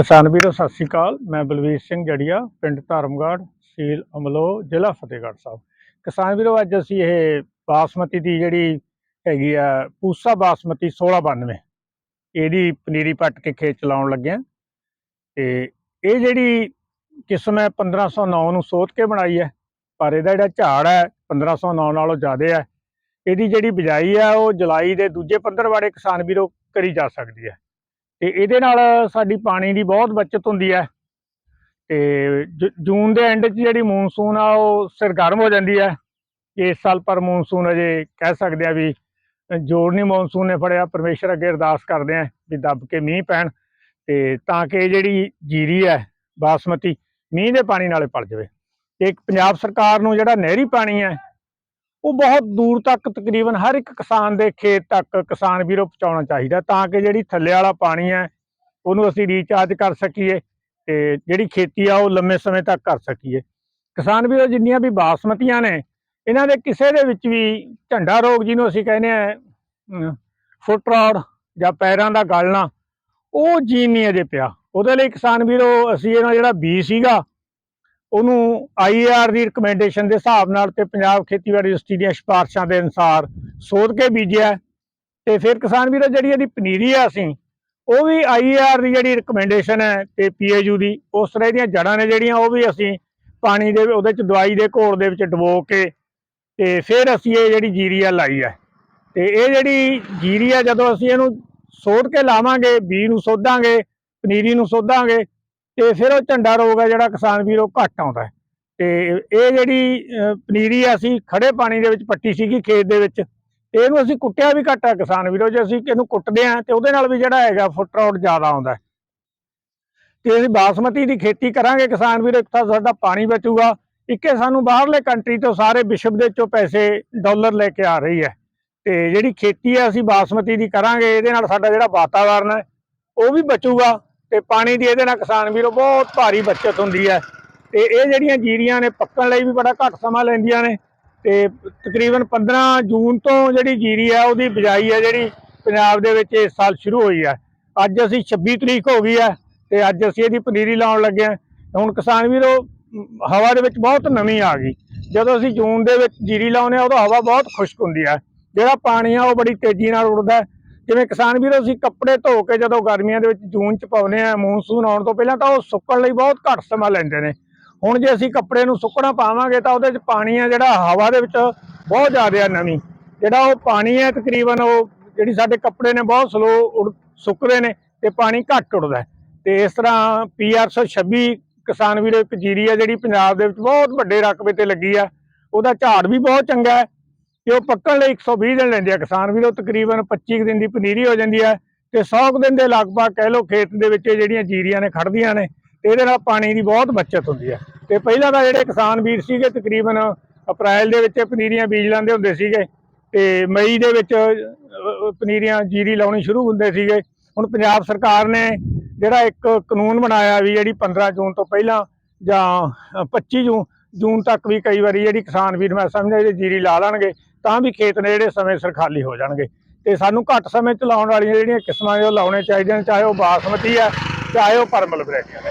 ਕਿਸਾਨ ਵੀਰੋ, ਸਤਿ ਸ਼੍ਰੀ ਅਕਾਲ। ਮੈਂ ਬਲਵੀਰ ਸਿੰਘ ਜੜੀਆ, ਪਿੰਡ ਧਰਮਗੜ੍ਹ, ਸੀਲ, ਅਮਲੋ, ਜ਼ਿਲ੍ਹਾ ਫਤਿਹਗੜ੍ਹ ਸਾਹਿਬ। ਕਿਸਾਨ ਵੀਰੋ, ਅੱਜ ਅਸੀਂ ਇਹ ਬਾਸਮਤੀ ਦੀ ਜਿਹੜੀ ਹੈਗੀ ਆ, ਪੂਸਾ ਬਾਸਮਤੀ 1692 ਇਹਦੀ ਪਨੀਰੀ ਪੱਟ ਕੇ ਖੇਤ ਚਲਾਉਣ ਲੱਗੇ ਹਾਂ। ਤੇ ਇਹ ਜਿਹੜੀ ਕਿਸਮ ਹੈ 1509 ਨੂੰ ਸੋਧ ਕੇ ਬਣਾਈ ਹੈ, ਪਰ ਇਹਦਾ ਜਿਹੜਾ ਝਾੜ ਹੈ 1509 ਨਾਲੋਂ ਜ਼ਿਆਦਾ ਹੈ। ਇਹਦੀ ਜਿਹੜੀ ਬਿਜਾਈ ਹੈ, ਉਹ ਜੁਲਾਈ ਦੇ ਦੂਜੇ ਪੰਦਰ ਵਾਲੇ ਕਿਸਾਨ ਵੀਰੋ ਕਰੀ ਜਾ ਸਕਦੀ ਹੈ। ਤੇ ਇਹਦੇ ਨਾਲ ਸਾਡੀ ਪਾਣੀ ਦੀ ਬਹੁਤ ਬਚਤ ਹੁੰਦੀ ਹੈ। ਤੇ ਜੂਨ ਦੇ ਐਂਡ 'ਚ ਜਿਹੜੀ ਮੌਨਸੂਨ ਆ ਉਹ ਸਰਗਰਮ ਹੋ ਜਾਂਦੀ ਹੈ। ਇਸ ਸਾਲ ਪਰ ਮੌਨਸੂਨ ਅਜੇ ਕਹਿ ਸਕਦੇ ਆ ਵੀ ਅ, ਜੋਰ ਨਹੀਂ ਮੌਨਸੂਨ ਨੇ ਫੜਿਆ। ਪਰਮੇਸ਼ਰ ਅੱਗੇ ਅਰਦਾਸ ਕਰਦੇ ਆ ਵੀ ਦੱਬ ਕੇ ਮੀਂਹ ਪੈਣ ਤੇ ਤਾਂ ਕਿ ਜਿਹੜੀ ਜੀਰੀ ਹੈ ਬਾਸਮਤੀ ਮੀਂਹ ਦੇ ਪਾਣੀ ਨਾਲੇ ਪਲ ਜਾਵੇ। ਤੇ ਇੱਕ ਪੰਜਾਬ ਸਰਕਾਰ ਨੂੰ ਜਿਹੜਾ ਨਹਿਰੀ ਪਾਣੀ ਹੈ ਉਹ ਬਹੁਤ ਦੂਰ ਤੱਕ ਤਕਰੀਬਨ ਹਰ ਇੱਕ ਕਿਸਾਨ ਦੇ ਖੇਤ ਤੱਕ ਕਿਸਾਨ ਵੀਰੋ ਪਹੁੰਚਾਉਣਾ ਚਾਹੀਦਾ ਤਾਂ ਕਿ ਜਿਹੜੀ ਥੱਲੇ ਵਾਲਾ ਪਾਣੀ ਹੈ, ਉਹਨੂੰ ਅਸੀਂ ਰੀਚਾਰਜ ਕਰ ਸਕੀਏ ਤੇ ਜਿਹੜੀ ਖੇਤੀ ਆ, ਉਹ ਲੰਮੇ ਸਮੇਂ ਤੱਕ ਕਰ ਸਕੀਏ। ਕਿਸਾਨ ਵੀਰੋ, ਜਿੰਨੀਆਂ ਵੀ ਬਾਸਮਤੀਆਂ ਨੇ, ਇਹਨਾਂ ਦੇ ਕਿਸੇ ਦੇ ਵਿੱਚ ਵੀ ਝੰਡਾ ਰੋਗ ਜਿਹਨੂੰ ਅਸੀਂ ਕਹਿੰਦੇ ਆ ਫੁੱਟ ਰੌਡ ਜਾਂ ਪੈਰਾਂ ਦਾ ਗਲਣਾ, ਉਹ ਜੀਨ ਨਹੀਂ ਅਜੇ ਪਿਆ। ਉਹਦੇ ਲਈ ਕਿਸਾਨ ਵੀਰੋ, ਅਸੀਂ ਇਹਨਾਂ ਜਿਹੜਾ ਬੀ ਸੀਗਾ ਉਹਨੂੰ ਆਈਆਰ ਦੀ ਰਿਕਮੈਂਡੇਸ਼ਨ ਦੇ ਹਿਸਾਬ ਨਾਲ ਤੇ ਪੰਜਾਬ ਖੇਤੀਬਾੜੀ ਯੂਨੀਵਰਸਿਟੀ ਦੀਆਂ ਸਿਫਾਰਸ਼ਾਂ ਦੇ ਅਨੁਸਾਰ ਸੋਧ ਕੇ ਬੀਜਿਆ ਤੇ ਫਿਰ ਕਿਸਾਨ ਵੀਰੋ, ਜਿਹੜੀ ਇਹਦੀ ਪਨੀਰੀ ਆ ਅਸੀਂ, ਉਹ ਵੀ ਆਈਆਰ ਦੀ ਜਿਹੜੀ ਰਿਕਮੈਂਡੇਸ਼ਨ ਹੈ ਤੇ ਪੀਏਯੂ ਦੀ, ਉਸ ਤਰ੍ਹਾਂ ਦੀਆਂ ਜੜਾਂ ਨੇ ਜਿਹੜੀਆਂ, ਉਹ ਵੀ ਅਸੀਂ ਪਾਣੀ ਦੇ, ਉਹਦੇ ਚ ਦਵਾਈ ਦੇ ਘੋਲ ਦੇ ਵਿੱਚ ਡਬੋ ਕੇ ਤੇ ਫਿਰ ਅਸੀਂ ਇਹ ਜਿਹੜੀ ਜੀਰੀਆ ਲਾਈ ਹੈ। ਤੇ ਇਹ ਜਿਹੜੀ ਜੀਰੀਆ ਜਦੋਂ ਅਸੀਂ ਇਹਨੂੰ ਸੋਧ ਕੇ ਲਾਵਾਂਗੇ, ਬੀ ਨੂੰ ਸੋਧਾਂਗੇ, ਪਨੀਰੀ ਨੂੰ ਸੋਧਾਂਗੇ ਤੇ ਫਿਰ ਉਹ ਝੰਡਾ ਰੋਗ ਹੈ ਜਿਹੜਾ ਕਿਸਾਨ ਵੀਰ, ਉਹ ਘੱਟ ਆਉਂਦਾ ਹੈ। ਤੇ ਇਹ ਜਿਹੜੀ ਪਨੀਰੀ ਆ, ਅਸੀਂ ਖੜੇ ਪਾਣੀ ਦੇ ਵਿੱਚ ਪੱਟੀ ਸੀਗੀ ਖੇਤ ਦੇ ਵਿੱਚ। ਤੇ ਇਹਨੂੰ ਅਸੀਂ ਕੁੱਟਿਆ ਵੀ ਘੱਟ ਆ ਕਿਸਾਨ ਵੀਰੋ, ਜੇ ਅਸੀਂ ਇਹਨੂੰ ਕੁੱਟਦੇ ਆ ਤੇ ਉਹਦੇ ਨਾਲ ਵੀ ਜਿਹੜਾ ਹੈਗਾ ਫੁੱਟ ਰੌਡ ਜ਼ਿਆਦਾ ਆਉਂਦਾ ਹੈ। ਤੇ ਅਸੀਂ ਬਾਸਮਤੀ ਦੀ ਖੇਤੀ ਕਰਾਂਗੇ ਕਿਸਾਨ ਵੀਰੋ, ਇੱਕ ਤਾਂ ਸਾਡਾ ਪਾਣੀ ਬਚੂਗਾ, ਇੱਕੇ ਸਾਨੂੰ ਬਾਹਰਲੇ ਕੰਟਰੀ ਤੋਂ ਸਾਰੇ ਵਿਸ਼ਵ ਦੇ ਚੋਂ ਪੈਸੇ, ਡਾਲਰ ਲੈ ਕੇ ਆ ਰਹੀ ਹੈ। ਤੇ ਜਿਹੜੀ ਖੇਤੀ ਹੈ ਅਸੀਂ ਬਾਸਮਤੀ ਦੀ ਕਰਾਂਗੇ, ਇਹਦੇ ਨਾਲ ਸਾਡਾ ਜਿਹੜਾ ਵਾਤਾਵਰਨ ਹੈ, ਉਹ ਵੀ ਬਚੂਗਾ। ਤੇ ਪਾਣੀ ਦੀ ਇਹਦੇ ਨਾਲ ਕਿਸਾਨ ਵੀਰੋ ਬਹੁਤ ਭਾਰੀ ਬਚਤ ਹੁੰਦੀ ਹੈ। ਤੇ ਇਹ ਜਿਹੜੀਆਂ ਜੀਰੀਆਂ ਨੇ ਪੱਕਣ ਲਈ ਵੀ ਬੜਾ ਘੱਟ ਸਮਾਂ ਲੈਂਦੀਆਂ ਨੇ। ਤੇ ਤਕਰੀਬਨ 15 ਜੂਨ ਤੋਂ ਜਿਹੜੀ ਜੀਰੀ ਹੈ, ਉਹਦੀ ਬਿਜਾਈ ਹੈ ਜਿਹੜੀ ਪੰਜਾਬ ਦੇ ਵਿੱਚ ਇਸ ਸਾਲ ਸ਼ੁਰੂ ਹੋਈ ਹੈ। ਅੱਜ ਅਸੀਂ 26 ਤਰੀਕ ਹੋ ਗਈ ਹੈ ਤੇ ਅੱਜ ਅਸੀਂ ਇਹਦੀ ਪਨੀਰੀ ਲਾਉਣ ਲੱਗੇ ਹਾਂ। ਹੁਣ ਕਿਸਾਨ ਵੀਰੋ, ਹਵਾ ਦੇ ਵਿੱਚ ਬਹੁਤ ਨਮੀ ਆ ਗਈ। ਜਦੋਂ ਅਸੀਂ ਜੂਨ ਦੇ ਵਿੱਚ ਜੀਰੀ ਲਾਉਂਦੇ ਹਾਂ, ਉਦੋਂ ਹਵਾ ਬਹੁਤ ਖੁਸ਼ਕ ਹੁੰਦੀ ਹੈ। ਜਿਹੜਾ ਪਾਣੀ ਆ, ਉਹ ਬੜੀ ਤੇਜ਼ੀ ਨਾਲ ਉੱਡਦਾ ਜਿਵੇਂ ਕਿਸਾਨ ਵੀਰੋ, ਅਸੀਂ ਕੱਪੜੇ ਧੋ ਕੇ ਜਦੋਂ ਗਰਮੀਆਂ ਦੇ ਵਿੱਚ ਜੂਨ ਚ ਪਾਉਨੇ ਆ ਮੌਨਸੂਨ ਆਉਣ ਤੋਂ ਪਹਿਲਾਂ ਤਾਂ ਉਹ ਸੁੱਕਣ ਲਈ ਬਹੁਤ ਘੱਟ ਸਮਾਂ ਲੈਂਦੇ ਨੇ। ਹੁਣ ਜੇ ਅਸੀਂ ਕੱਪੜੇ ਨੂੰ ਸੁੱਕਣਾ ਪਾਵਾਂਗੇ ਤਾਂ ਉਹਦੇ ਚ ਪਾਣੀ ਆ ਜਿਹੜਾ ਹਵਾ ਦੇ ਵਿੱਚ ਬਹੁਤ ਜ਼ਿਆਦਾ ਆ ਨਮੀ। ਜਿਹੜਾ ਉਹ ਪਾਣੀ ਹੈ ਤਕਰੀਬਨ ਉਹ ਜਿਹੜੀ ਸਾਡੇ ਕੱਪੜੇ ਨੇ ਬਹੁਤ ਸਲੋ ਸੁੱਕਦੇ ਨੇ ਤੇ ਪਾਣੀ ਘੱਟ ਉੱਡਦਾ ਹੈ। ਤੇ ਇਸ ਤਰ੍ਹਾਂ ਪੀਆਰ 126 ਕਿਸਾਨ ਵੀਰੋ ਇੱਕ ਜੀਰੀ ਆ ਜਿਹੜੀ ਪੰਜਾਬ ਦੇ ਵਿੱਚ ਬਹੁਤ ਵੱਡੇ ਰਕਬੇ ਤੇ ਲੱਗੀ ਆ। ਉਹਦਾ ਝਾੜ ਵੀ ਬਹੁਤ ਚੰਗਾ ਹੈ। ਤੇ ਉਹ ਪੱਕਣ ਲਈ 120 ਦਿਨ ਲੈਂਦੇ ਆ। ਕਿਸਾਨ ਵੀਰੋ ਤਕਰੀਬਨ 25 ਕੁ ਦਿਨ ਦੀ ਪਨੀਰੀ ਹੋ ਜਾਂਦੀ ਹੈ ਤੇ 100 ਕੁ ਦਿਨ ਦੇ ਲਗਭਗ ਕਹਿ ਲਓ ਖੇਤ ਦੇ ਵਿੱਚ ਜਿਹੜੀਆਂ ਜੀਰੀਆਂ ਨੇ ਖੜਦੀਆਂ ਨੇ ਤੇ ਇਹਦੇ ਨਾਲ ਪਾਣੀ ਦੀ ਬਹੁਤ ਬਚਤ ਹੁੰਦੀ ਹੈ। ਤੇ ਪਹਿਲਾਂ ਤਾਂ ਜਿਹੜੇ ਕਿਸਾਨ ਵੀਰ ਸੀਗੇ ਤਕਰੀਬਨ ਅਪ੍ਰੈਲ ਦੇ ਵਿੱਚ ਪਨੀਰੀਆਂ ਬੀਜ ਲੈਂਦੇ ਹੁੰਦੇ ਸੀਗੇ ਤੇ ਮਈ ਦੇ ਵਿੱਚ ਪਨੀਰੀਆਂ ਜੀਰੀ ਲਾਉਣੀ ਸ਼ੁਰੂ ਹੁੰਦੇ ਸੀਗੇ। ਹੁਣ ਪੰਜਾਬ ਸਰਕਾਰ ਨੇ ਜਿਹੜਾ ਇੱਕ ਕਾਨੂੰਨ ਬਣਾਇਆ ਵੀ ਜਿਹੜੀ 15 ਜੂਨ ਤੋਂ ਪਹਿਲਾਂ ਜਾਂ ਅ, 25 ਜੂਨ ਜੂਨ ਤੱਕ ਵੀ ਕਈ ਵਾਰੀ ਜਿਹੜੀ ਕਿਸਾਨ ਵੀਰ ਮੈਂ ਸਮਝਦਾ ਜੇ ਜੀਰੀ ਲਾ ਲੈਣਗੇ ਤਾਂ ਵੀ ਖੇਤ ਨੇ ਜਿਹੜੇ ਸਮੇਂ ਸਿਰ ਖਾਲੀ ਹੋ ਜਾਣਗੇ। ਤੇ ਸਾਨੂੰ ਘੱਟ ਸਮੇਂ ਚ ਲਾਉਣ ਵਾਲੀਆਂ ਜਿਹੜੀਆਂ ਕਿਸਮਾਂ ਨੇ ਉਹ ਲਾਉਣੇ ਚਾਹੀਦੀਆਂ ਨੇ, ਚਾਹੇ ਉਹ ਬਾਸਮਤੀ ਹੈ, ਚਾਹੇ ਉਹ ਪਰਮਲ ਵੈਰਾਈਟੀਆਂ ਨੇ।